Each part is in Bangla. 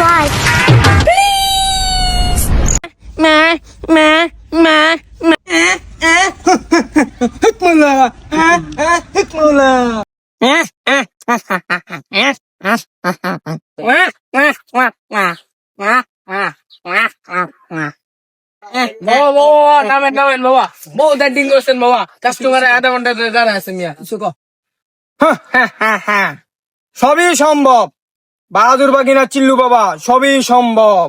subscribe. Eh, eh, বাবা বাবা সবই সম্ভব বাহাদুর বাগিনা চিল্লু বাবা সবই সম্ভব।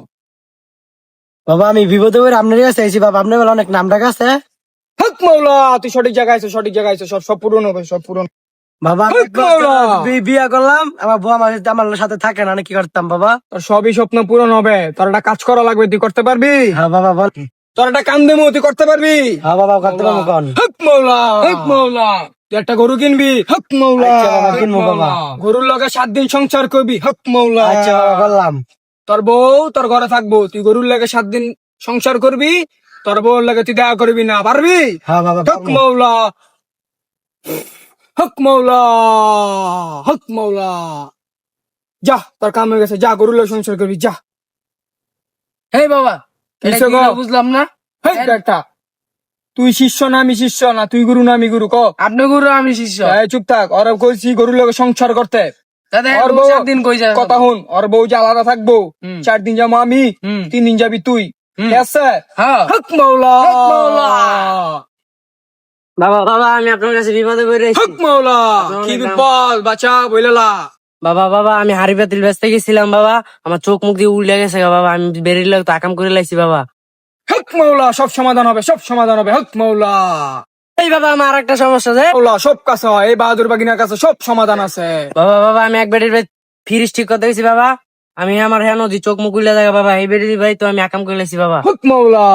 বাবা আমি বিপদে পড়ে আপনার কাছে আইছি। বাবা আপনার বলে অনেক নাম ডাক আছে। হক মৌলা তুই সঠিক জায়গায় আছো সঠিক জায়গায় আছো সব সব পূরণ হবে সব পূরণ বাবা মাওলা। বিয়া করলাম আমার বউ আমার আমার সাথে থাকে না কি করতাম বাবা? তোর সবই স্বপ্ন পূরণ হবে তোর একটা কাজ করা লাগবে তুই করতে পারবি? হ্যাঁ বাবা বল। তোর একটা কান দেবো তুই করতে পারবি? হ্যাঁ বাবা করতে পারব কোন। হক মৌলা। হক মাওলা তুই একটা গরু কিনবি? হক মৌলা। আচ্ছা কিনবো বাবা। গরুর লগে সাত দিন সংসার করবি? হক মৌলা। আচ্ছা করলাম। তোর বউ তোর ঘরে থাকব। তুই গরুর লাগে সাত দিন সংসার করবি? তোর বউর লাগে তুই দেখা করবি না পারবি? হ্যাঁ বাবা হক মৌলা। হক মৌলা। হক মৌলা। যা তোর কাম হয়ে গেছে। যা গরুর লাগে সংসার করবি যা। হেই বাবা। বুঝলাম না? তুই শিষ্য না আমি শিষ্য না তুই গুরু না আমি গুরু ক? আপনি গুরু আমি শিষ্য। এই চুপ থাক ওরা কইছি গরুর লাগে সংসার করতে। কথা হুন ওর বউ যে আলাদা থাকব। চার দিন যাব আমি। তিন দিন যাবি তুই। হ্যাঁ। হক মৌলা হক মাওলা। বাবা বাবা আমি আপনার কাছে বিপদে পড়ে হক কি। বিপদ বাচ্চা বইলেলা। বাবা বাবা আমি হাড়ি পাতিল ব্যস্ত গেছিলাম বাবা। আমার চোখ মুখ দিয়ে উল্টে গেছে বাবা। আমি বেরিয়ে লাগতো আকাম করে লাইছি বাবা। হক মৌলা সব সমাধান হবে সব সমাধান হবে হক মৌলা এই বাবা আমার একটা সমস্যা যে মৌলা সব কাছে হয় এই বাহাদুর বাগিনার কাছে সব সমাধান আছে। বাবা বাবা আমি এক বেডির ফিরিস ঠিক করতে গেছি বাবা। আমি আমার হ্যাঁ নদী চোখ মুখ উল্টে দেখা বাবা এই বেডির ভাই তো আমি আকাম করে লাইছি বাবা। হক মৌলা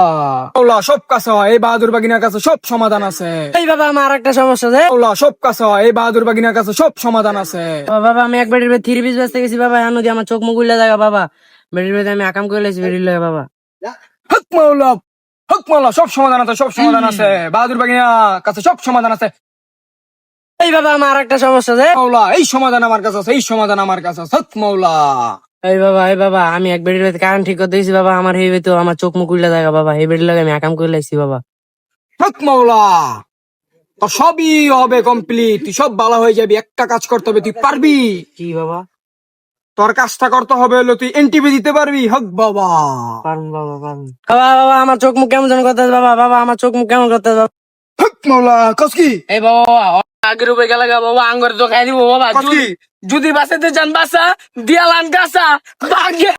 মৌলা সব কাছে হয় এই বাহাদুর বাগিনার কাছে সব সমাধান আছে। এই বাবা আমার একটা সমস্যা যে মৌলা সব কাছে হয় এই বাহাদুর বাগিনার কাছে সব সমাধান আছে। বাবা আমি এক বেডির থ্রি পিস ব্যস্ত গেছি বাবা হ্যাঁ নদী আমার চোখ মুখ উল্টে দেখা বাবা। বেডির ভাই আমি আকাম করে লাইছি বেডির লাগে বাবা। হক মৌলা হক মৌলা সব সমাধান আছে সব সমাধান আছে। বাহাদুর বাগিনার কাছে সব সমাধান আছে। এই বাবা আমার একটা সমস্যা যে মৌলা এই সমাধান আমার কাছে আছে এই সমাধান আমার কাছে আছে। হক মৌলা এই বাবা এই বাবা আমি এক বেডির কারণ ঠিক করতে গেছি বাবা আমার এই তো আমার চোখ মুখ উল্টে দেখা বাবা এই বেডির লাগে আমি আকাম করে লাইছি বাবা। হক মৌলা তোর সবই হবে কমপ্লিট তুই সব ভালো হয়ে যাবি একটা কাজ করতে হবে তুই পারবি? কি বাবা? তোর কাজটা করতে হবে হলো তুই এনটিভি দিতে পারবি হক বাবা। পারুন বাবা পারুন। বাবা বাবা আমার চোখ মুখ কেমন যেন করতে বাবা বাবা আমার চোখ মুখ কেমন করতে হক মৌলা কস কি? এই বাবা আগের উপরে গেলে বাবা আঙ্গর তো খাই দিব বাবা। কি? যদি- বাসাতে যান বাসা দিয়ালান গাছা ভাগ্যে